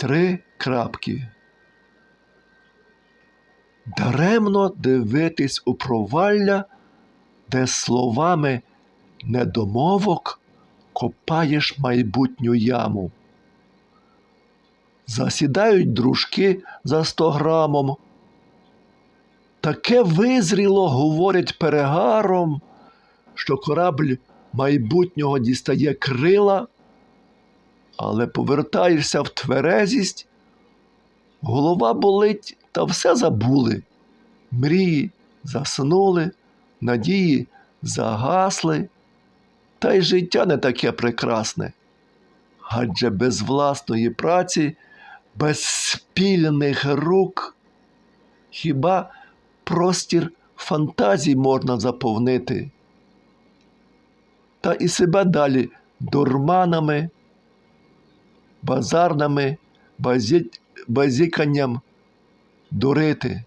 три крапки. Даремно дивитись у провалля, де словами недомовок копаєш майбутню яму. Засідають дружки за сто грамом. Таке визріло, говорять перегаром, що корабль майбутнього дістає крила, але повертаєшся в тверезість, голова болить та все забули. Мрії заснули, надії загасли, та й життя не таке прекрасне. Адже без власної праці, без спільних рук, хіба простір фантазій можна заповнити, та і себе далі дурманами, базарними, базі... базіканням дурити.